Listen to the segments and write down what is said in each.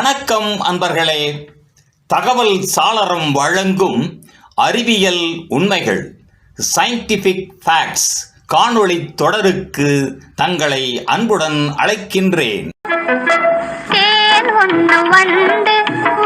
வணக்கம் அன்பர்களே. தகவல் சாளரம் வழங்கும் அறிவியல் உண்மைகள் சயின்டிஃபிக் ஃபேக்ட்ஸ் காணொளி தொடருக்கு தங்களை அன்புடன் அழைக்கின்றேன். தேன் ஒண்ணு வந்து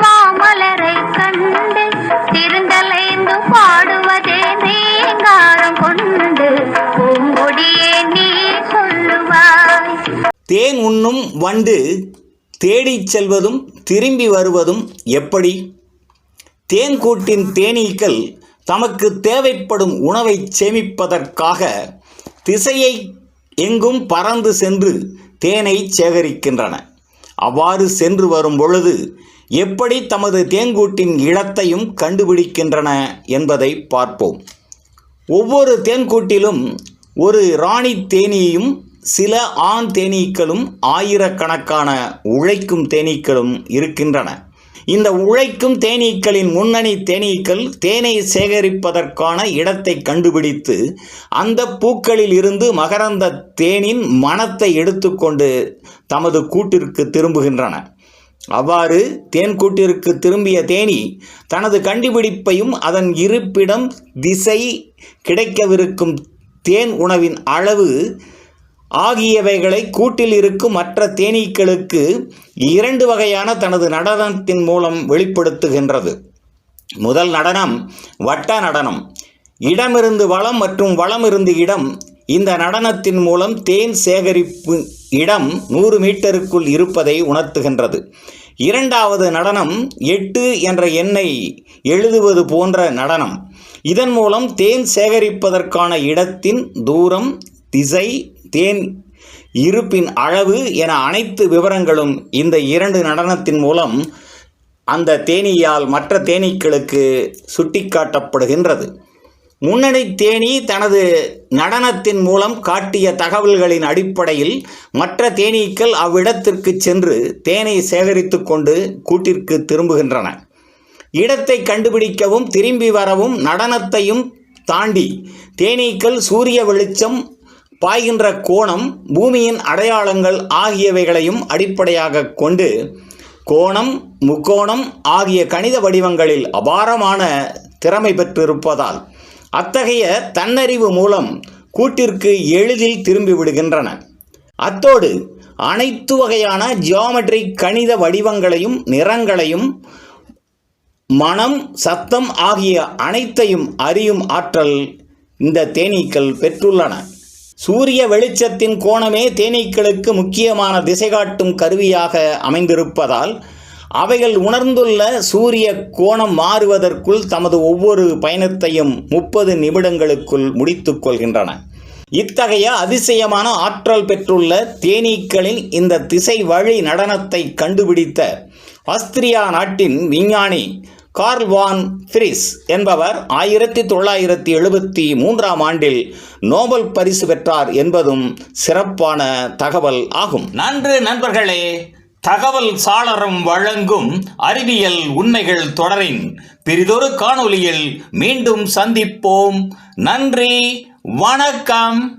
மாமலரை கண்டு திருந்தலைந்து பாடுவதே நீங்காரம் கொண்டு பூங்கொடியே நீ சொல்லுவாய். தேன் உண்ணும் வண்டு தேடிச் செல்வதும் திரும்பி வருவதும் எப்படி? தேன்கூட்டின் தேனீக்கள் தமக்கு தேவைப்படும் உணவை சேமிப்பதற்காக திசையை எங்கும் பறந்து சென்று தேனை சேகரிக்கின்றன. அவ்வாறு சென்று வரும் பொழுது எப்படி தமது தேன்கூட்டின் இடத்தையும் கண்டுபிடிக்கின்றன என்பதை பார்ப்போம். ஒவ்வொரு தேன்கூட்டிலும் ஒரு ராணி தேனீயும் சில ஆண் தேனீக்களும் ஆயிரக்கணக்கான உழைக்கும் தேனீக்களும் இருக்கின்றன. இந்த உழைக்கும் தேனீக்களின் முன்னணி தேனீக்கள் தேனை சேகரிப்பதற்கான இடத்தை கண்டுபிடித்து அந்த பூக்களில் இருந்து மகரந்த தேனின் மனத்தை எடுத்துக்கொண்டு தமது கூட்டிற்கு திரும்புகின்றன. அவ்வாறு தேன்கூட்டிற்கு திரும்பிய தேனி தனது கண்டுபிடிப்பையும் அதன் இருப்பிடம் திசை கிடைக்கவிருக்கும் தேன் உணவின் அளவு ஆகியவைகளை கூட்டில் இருக்கும் மற்ற தேனீக்களுக்கு இரண்டு வகையான தனது நடனத்தின் மூலம் வெளிப்படுத்துகின்றது. முதல் நடனம் வட்ட நடனம். இடமிருந்து வளம் மற்றும் வளமிருந்து இடம். இந்த நடனத்தின் மூலம் தேன் சேகரிப்பு இடம் நூறு மீட்டருக்குள் இருப்பதை உணர்த்துகின்றது. இரண்டாவது நடனம் எட்டு என்ற எண்ணை எழுதுவது போன்ற நடனம். இதன் மூலம் தேன் சேகரிப்பதற்கான இடத்தின் தூரம் திசை தேன் இருப்பின் அளவு என அனைத்து விவரங்களும் இந்த இரண்டு நடனத்தின் மூலம் அந்த தேனீயால் மற்ற தேனீக்களுக்கு சுட்டிக்காட்டப்படுகின்றது. முன்னணி தேனி தனது நடனத்தின் மூலம் காட்டிய தகவல்களின் அடிப்படையில் மற்ற தேனீக்கள் அவ்விடத்திற்கு சென்று தேனை சேகரித்து கொண்டு கூட்டிற்கு திரும்புகின்றன. இடத்தை கண்டுபிடிக்கவும் திரும்பி வரவும் நடனத்தையும் தாண்டி தேனீக்கள் சூரிய வெளிச்சம் பாய்கின்ற கோணம் பூமியின் அடையாளங்கள் ஆகியவைகளையும் அடிப்படையாக கொண்டு கோணம் முக்கோணம் ஆகிய கணித வடிவங்களில் அபாரமான திறமை பெற்றிருப்பதால் அத்தகைய தன்னறிவு மூலம் கூட்டிற்கு எளிதில் திரும்பி விடுகின்றன. அத்தோடு அனைத்து வகையான ஜியாமெட்ரி கணித வடிவங்களையும் நிறங்களையும் மனம் சத்தம் ஆகிய அனைத்தையும் அறியும் ஆற்றல் இந்த தேனீக்கள் பெற்றுள்ளன. சூரிய வெளிச்சத்தின் கோணமே தேனீக்களுக்கு முக்கியமான திசை காட்டும் கருவியாக அமைந்திருப்பதால் அவைகள் உணர்ந்துள்ள சூரிய கோணம் மாறுவதற்குள் தமது ஒவ்வொரு பயணத்தையும் முப்பது நிமிடங்களுக்குள் முடித்துக் கொள்கின்றன. இத்தகைய அதிசயமான ஆற்றல் பெற்றுள்ள தேனீக்களின் இந்த திசை வழி நடனத்தை கண்டுபிடித்த ஆஸ்திரியா நாட்டின் விஞ்ஞானி கார்ல் வான் ஃப்ரிஸ் என்பவர் ஆயிரத்தி தொள்ளாயிரத்தி எழுபத்தி மூன்றாம் ஆண்டில் நோபல் பரிசு பெற்றார் என்பதும் சிறப்பான தகவல் ஆகும். நன்று நண்பர்களே. தகவல் சாளரம் வழங்கும் அறிவியல் உண்மைகள் தொடரின் பிரிதொரு காணொளியில் மீண்டும் சந்திப்போம். நன்றி. வணக்கம்.